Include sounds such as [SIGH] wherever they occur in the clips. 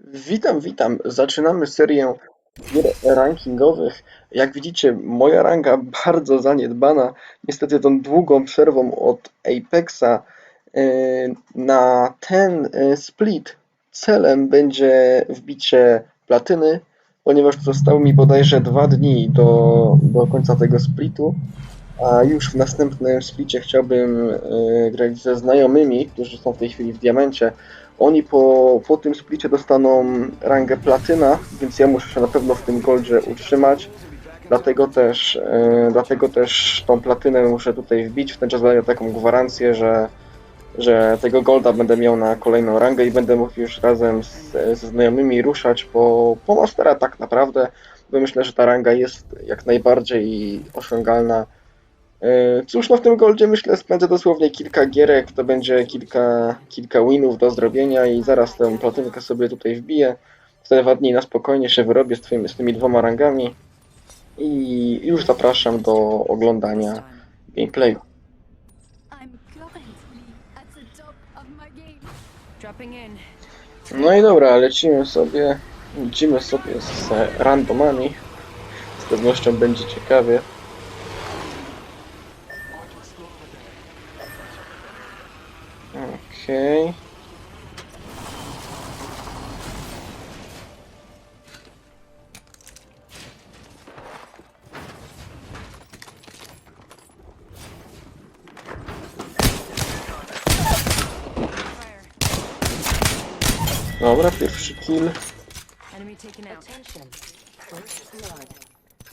Witam, witam. Zaczynamy serię gier rankingowych. Jak widzicie, moja ranga bardzo zaniedbana. Niestety tą długą przerwą od Apexa yy, na ten yy, split celem będzie wbicie platyny, ponieważ zostały mi bodajże dwa dni do, do końca tego splitu. A już w następnym splicie chciałbym yy, grać ze znajomymi, którzy są w tej chwili w diamencie. Oni po, po tym splicie dostaną rangę platyna, więc ja muszę się na pewno w tym goldzie utrzymać. Dlatego też, e, dlatego też tą platynę muszę tutaj wbić. W ten czas daję taką gwarancję, że, że tego golda będę miał na kolejną rangę i będę mógł już razem z, ze znajomymi ruszać po, po Mastera tak naprawdę, bo myślę, że ta ranga jest jak najbardziej osiągalna. E, Cóż, no w tym goldzie myślę spędzę dosłownie kilka gierek, to będzie kilka, kilka winów do zrobienia i zaraz tę platynkę sobie tutaj wbiję. W te dwa dni na spokojnie się wyrobię z, twoimi, z tymi dwoma rangami i już zapraszam do oglądania gameplayu. No i dobra, lecimy sobie, lecimy sobie z randomami. Z pewnością będzie ciekawie. Okej. Fire. Dobra, pierwszy kill. Enemy taken out. Attention. First blood.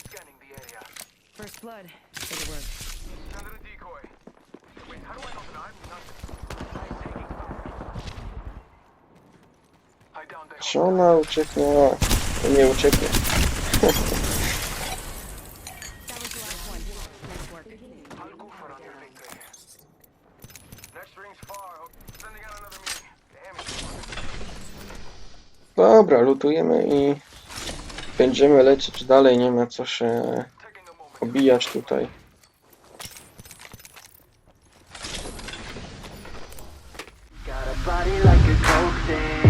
Scanning the area. First blood. Good work. Under the decoy. Wait, how do I know that I'm out another me. Damn it. Dobra, lutujemy i będziemy lecieć dalej, nie ma co się obijać tutaj. Got a body like a coke.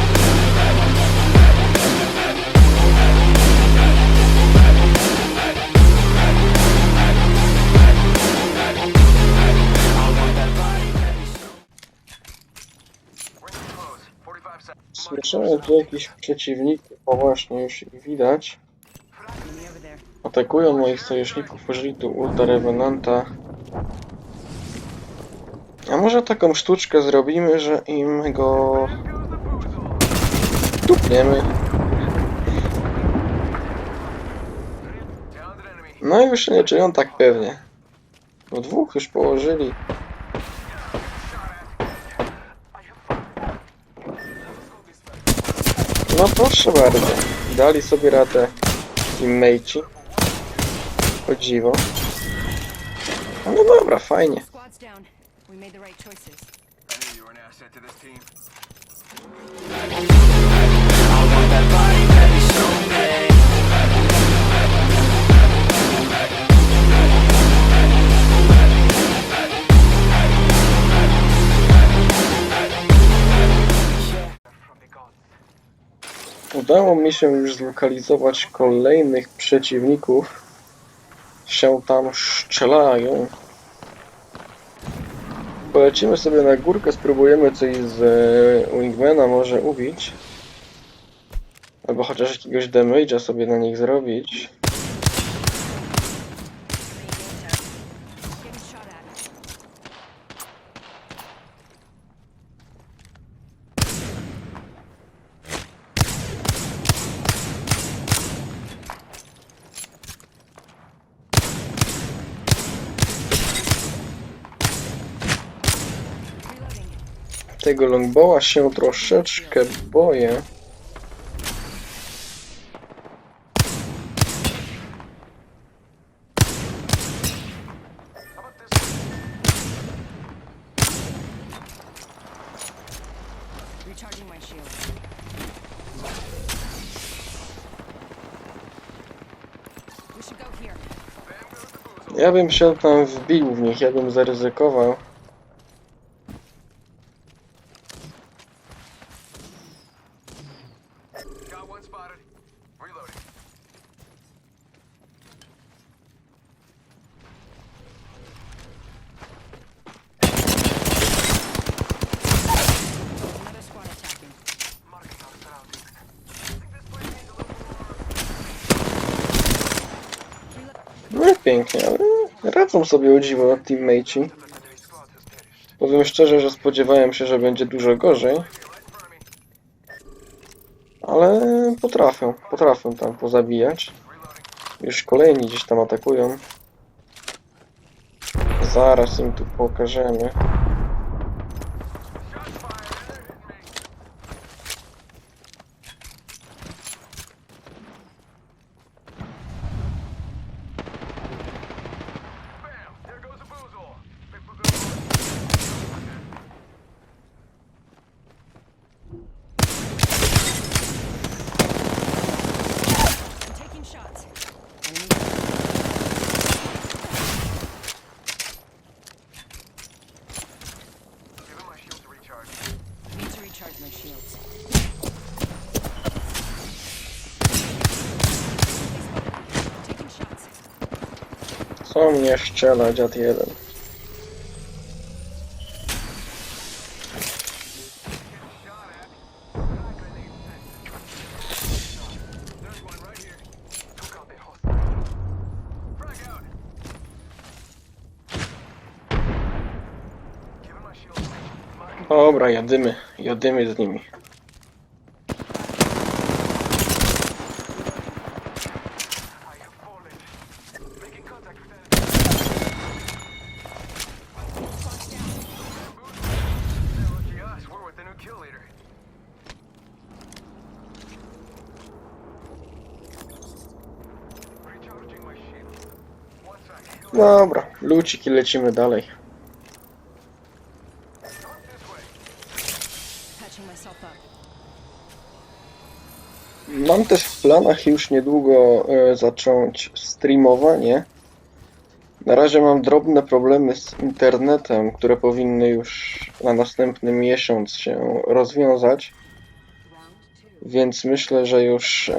Słyszałem tu jakichś przeciwników, o właśnie już ich widać. Atakują moich sojuszników, użyli tu Ulta Revenanta. A może taką sztuczkę zrobimy, że im go dupniemy. No i już nie czują tak pewnie. Bo dwóch już położyli. No proszę bardzo. Dali sobie radę teammate'i. O dziwo. No dobra, fajnie. Squad's down. We made the right choices. I knew you were an asset to this team. I want that body, baby, show me. Udało mi się już zlokalizować kolejnych przeciwników. Się tam strzelają. Polecimy sobie na górkę, spróbujemy coś z e, Wingmana może ubić. Albo chociaż jakiegoś damage'a sobie na nich zrobić. tego longbowa się troszeczkę boję. Ja bym się tam wbił w nich, ja bym zaryzykował. Pięknie, ale radzą sobie o dziwo perished. Powiem szczerze, że spodziewałem się, że będzie dużo gorzej, ale potrafią, potrafią tam pozabijać. Już kolejni gdzieś tam atakują. Zaraz im tu pokażemy. Shots fired. and they're hitting me. Bam! There goes a boozle. Big boozle. I'm taking shots. Enemy Giving my shield to recharge. need to recharge my shields. Taking shots. Co mnie szczela, dziad jeden. Shot at. Ah, grenade set. There's one right here. Took out the hostile. Frag out. Giving my shield. Marking. Dobra, jadymy, jadymy z nimi. Dobra, lucik i lecimy dalej. Mam też w planach już niedługo e, zacząć streamowanie. Na razie mam drobne problemy z internetem, które powinny już na następny miesiąc się rozwiązać. Więc myślę, że już e,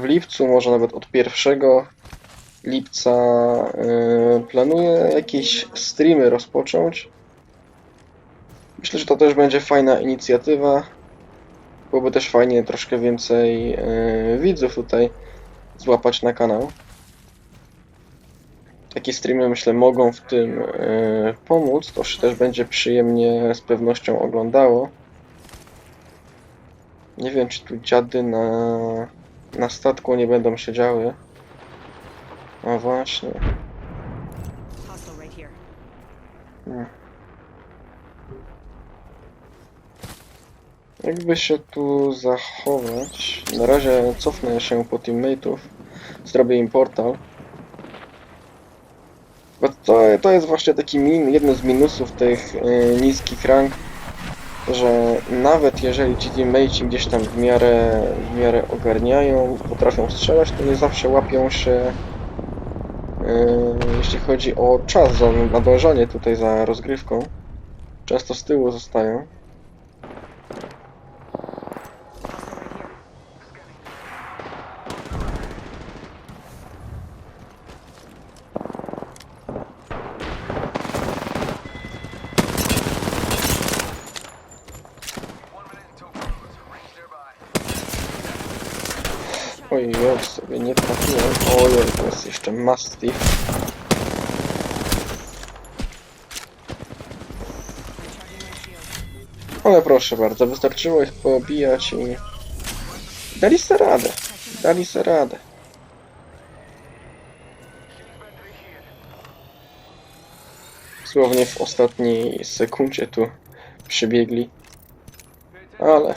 w lipcu, może nawet od 1 lipca e, planuję jakieś streamy rozpocząć. Myślę, że to też będzie fajna inicjatywa. Byłoby też fajnie troszkę więcej e, widzów tutaj złapać na kanał. Takie streamy myślę mogą w tym e, pomóc. To się też będzie przyjemnie z pewnością oglądało. Nie wiem czy tu dziady na, na statku nie będą siedziały. A właśnie. Hostile right here. Jakby się tu zachować. Na razie cofnę się po teammateów. Zrobię im portal. Bo to, to jest właśnie taki min, jeden z minusów tych e, niskich rank, że nawet jeżeli ci teammateci gdzieś tam w miarę, w miarę ogarniają, potrafią strzelać, to nie zawsze łapią się jeśli chodzi o czas za nadążanie tutaj za rozgrywką. Często z tyłu zostają. Ojej, sobie nie trafiłem. Ojej, to jest jeszcze Mastiff. Ale proszę bardzo, wystarczyło ich poobijać i... Dali se radę. Dali se radę. Dosłownie w ostatniej sekundzie tu przybiegli. Ale...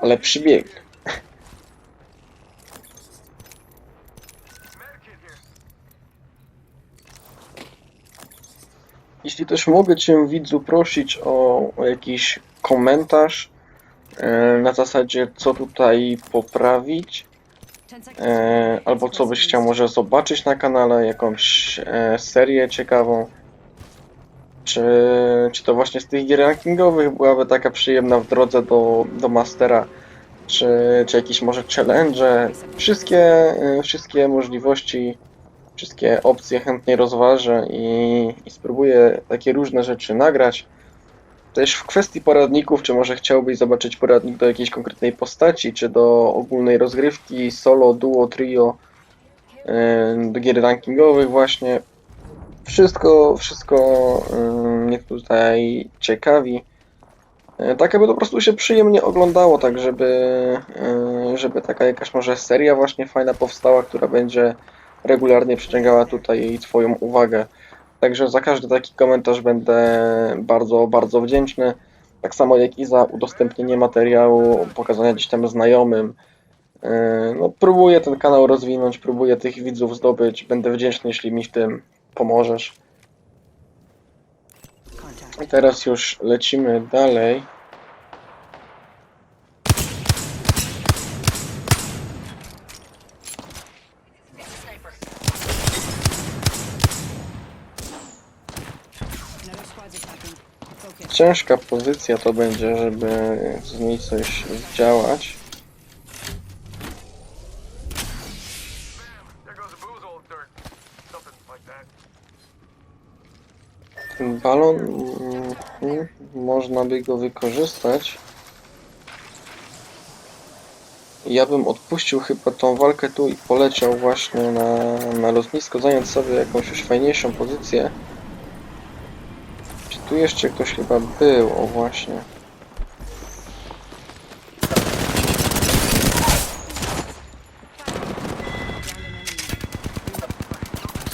Ale przybiegli. Jeśli też mogę Cię widzu prosić o, jakiś komentarz e, na zasadzie co tutaj poprawić, e, albo co byś chciał może zobaczyć na kanale, jakąś e, serię ciekawą. Czy, czy to właśnie z tych gier rankingowych byłaby taka przyjemna w drodze do, do Mastera? Czy, czy jakieś może challenge? Wszystkie, wszystkie możliwości, wszystkie opcje chętnie rozważę i, i spróbuję takie różne rzeczy nagrać. Też w kwestii poradników, czy może chciałbyś zobaczyć poradnik do jakiejś konkretnej postaci, czy do ogólnej rozgrywki, solo, duo, trio, do gier rankingowych właśnie. Wszystko, wszystko mnie tutaj ciekawi. Yy, Tak aby to po prostu się przyjemnie oglądało, tak żeby, yy, żeby taka jakaś może seria właśnie fajna powstała, która będzie regularnie przyciągała tutaj Twoją uwagę. Także za każdy taki komentarz będę bardzo, bardzo wdzięczny. Tak samo jak i za udostępnienie materiału, pokazania gdzieś tam znajomym. Yy, No, próbuję ten kanał rozwinąć, próbuję tych widzów zdobyć. Będę wdzięczny, jeśli mi w tym pomożesz. I teraz już lecimy dalej. Ciężka pozycja to będzie, żeby z niej coś zdziałać. Ten balon, mm, można by go wykorzystać. Ja bym odpuścił chyba tą walkę tu i poleciał właśnie na, na lotnisko, zająć sobie jakąś już fajniejszą pozycję. Tu jeszcze ktoś chyba był? O właśnie.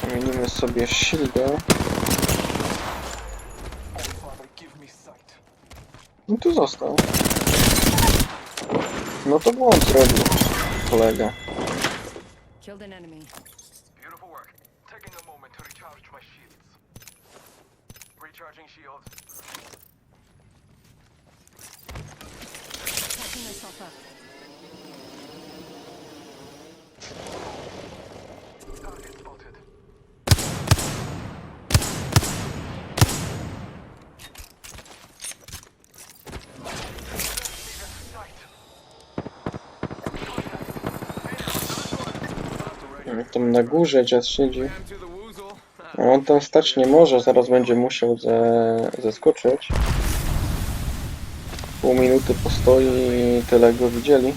Zamienimy sobie shielda. No tu został. No to błąd zrobił kolega. Killed an enemy. Beautiful work. Taking a moment to recharge my shields. Recharging shields. Patching myself up. Target spotted. Tam na górze dziad siedzi. To the woozle. A on tam stać nie może, zaraz będzie musiał ze, zeskoczyć. Pół minuty postoi i tyle go widzieli.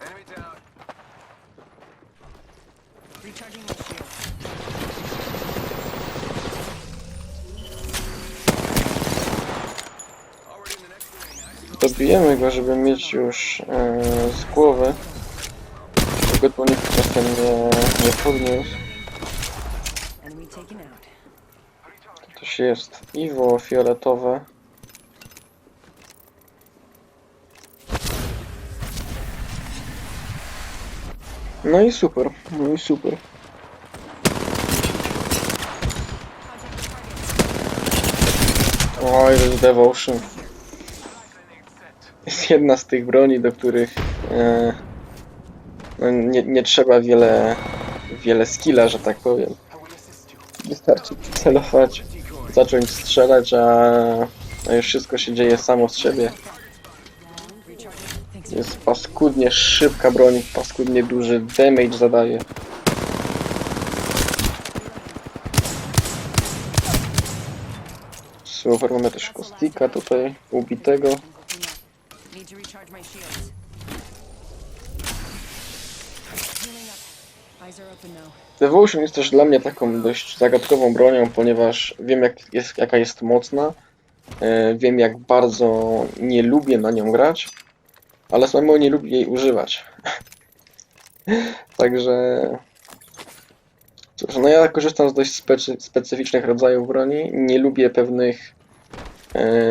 Enemy down. Recharging my shield. Already in the next ring. Dobijemy go, żeby mieć już e, z głowy. Tego tu nikt czasem nie, nie podniósł. To się jest Iwo fioletowe. No i super, no i super. Oj, to jest Devotion. Jedna z tych broni, do których e, no nie, nie trzeba wiele, wiele skilla, że tak powiem. Wystarczy celować, zacząć strzelać, a, a już wszystko się dzieje samo z siebie. Jest paskudnie szybka broń, paskudnie duży damage zadaje. Super, mamy też kostika tutaj, ubitego. To recharge my shields. Devotion jest też dla mnie taką dość zagadkową bronią, ponieważ wiem jak jest, jaka jest mocna, e, wiem jak bardzo nie lubię na nią grać, ale samemu nie lubię jej używać. [LAUGHS] Także cóż, no ja korzystam z dość specy, specyficznych rodzajów broni, nie lubię pewnych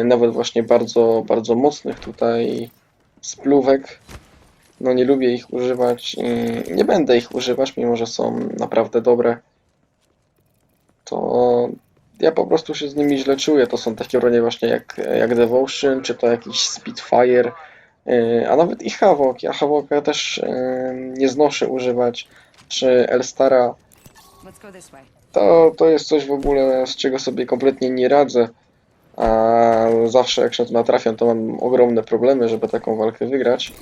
nawet właśnie bardzo, bardzo mocnych tutaj spluwek, no nie lubię ich używać i nie będę ich używać, mimo że są naprawdę dobre. to ja po prostu się z nimi źle czuję. To są takie bronie właśnie jak, jak Devotion, czy to jakiś Spitfire, yy, a nawet i Havok. Ja Havoka też yy, nie znoszę używać, czy Elstara. To, to jest coś w ogóle, z czego sobie kompletnie nie radzę. A zawsze jak się natrafiam, to mam ogromne problemy, żeby taką walkę wygrać.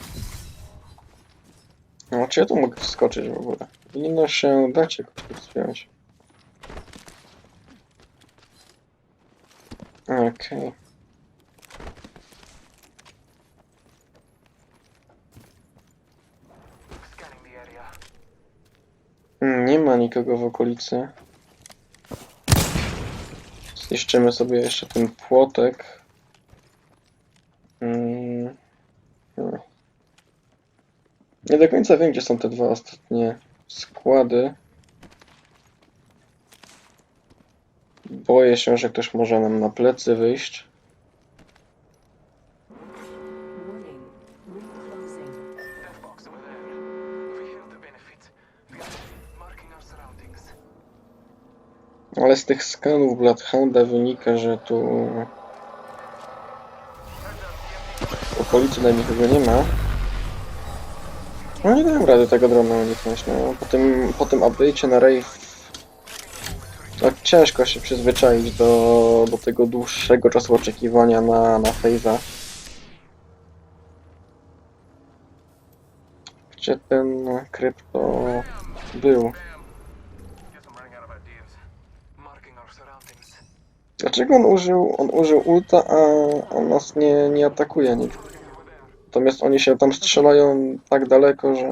No, czy ja tu mogę wskoczyć w ogóle? Powinno się dać jakoś tu wspiąć. Okej. Scanning the area. Mm, Nie ma nikogo w okolicy. Zniszczymy sobie jeszcze ten płotek. Mm. Nie do końca wiem, gdzie są te dwa ostatnie składy. Boję się, że ktoś może nam na plecy wyjść. Ale z tych skanów Bloodhounda wynika, że tu w okolicy na nikogo nie ma. No nie dałem rady tego drona uniknąć. No. Po tym, po tym update'cie na Rave no, ciężko się przyzwyczaić do, do tego dłuższego czasu oczekiwania na, na Phase'a. Gdzie ten krypto był? Dlaczego on użył, on użył ulta, a on nas nie, nie atakuje nikt? Natomiast oni się tam strzelają tak daleko, że...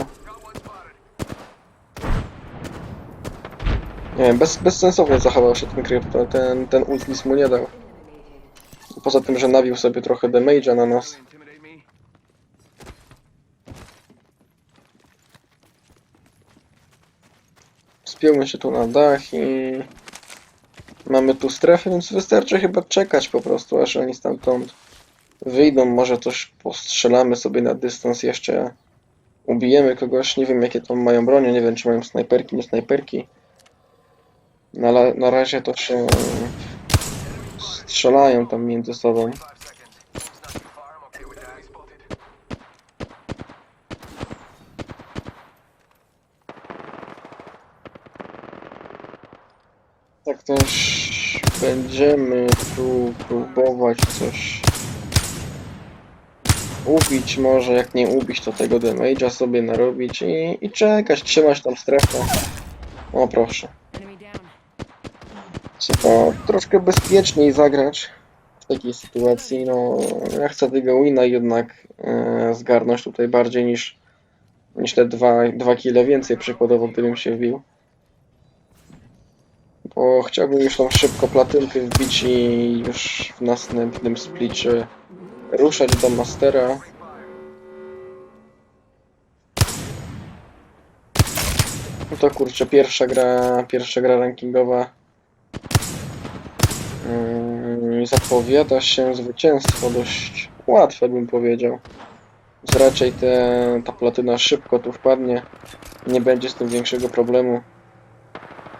Nie wiem, bez, bezsensownie zachował się ten krypto, ten, ten ult nic mu nie dał. Poza tym, że nabił sobie trochę damage'a na nas. Spiąmy się tu na dach i... Mamy tu strefę, więc wystarczy chyba czekać po prostu, aż oni stamtąd wyjdą. Może coś postrzelamy sobie na dystans jeszcze. Ubijemy kogoś, nie wiem jakie tam mają bronie, nie wiem czy mają snajperki, nie snajperki. Na, la- na razie to się strzelają tam między sobą. Five seconds. It's not too far. I'm okay with that. Enemy spotted. Tak też będziemy tu próbować coś ubić może, jak nie ubić to tego damage'a sobie narobić i, i czekać, trzymać tam strefę. O proszę. Trzeba troszkę bezpieczniej zagrać w takiej sytuacji. No, ja chcę tego wina jednak e, zgarnąć tutaj bardziej niż, niż te dwa, dwa kile więcej przykładowo, gdybym się wbił. Bo chciałbym już tą szybko platynkę wbić i już w następnym splicie ruszać do Mastera. No to kurczę, pierwsza gra, pierwsza gra rankingowa Yy, zapowiada się zwycięstwo dość łatwe, bym powiedział. Więc raczej te, ta platyna szybko tu wpadnie. Nie będzie z tym większego problemu.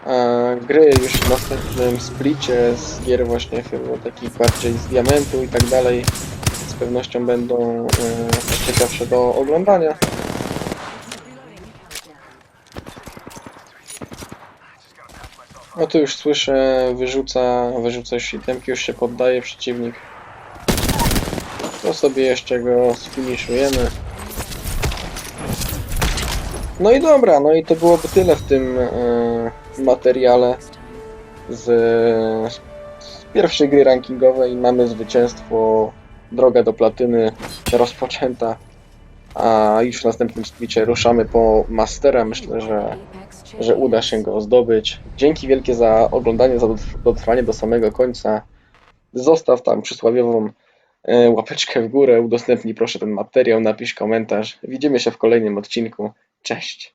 A gry już w następnym splicie z gier właśnie chyba takich bardziej z diamentu i tak dalej z pewnością będą yy, ciekawsze do oglądania. No tu już słyszę, wyrzuca, wyrzuca już itemki, już się poddaje przeciwnik. To sobie jeszcze go sfiniszujemy. No i dobra, no i to byłoby tyle w tym e, materiale z, z pierwszej gry rankingowej. Mamy zwycięstwo, droga do platyny rozpoczęta. A już w następnym splicie ruszamy po Mastera. Myślę, że że uda się go zdobyć. Dzięki wielkie za oglądanie, za dotr- dotrwanie do samego końca. Zostaw tam przysławiową e, łapeczkę w górę, udostępnij proszę ten materiał, napisz komentarz. Widzimy się w kolejnym odcinku. Cześć!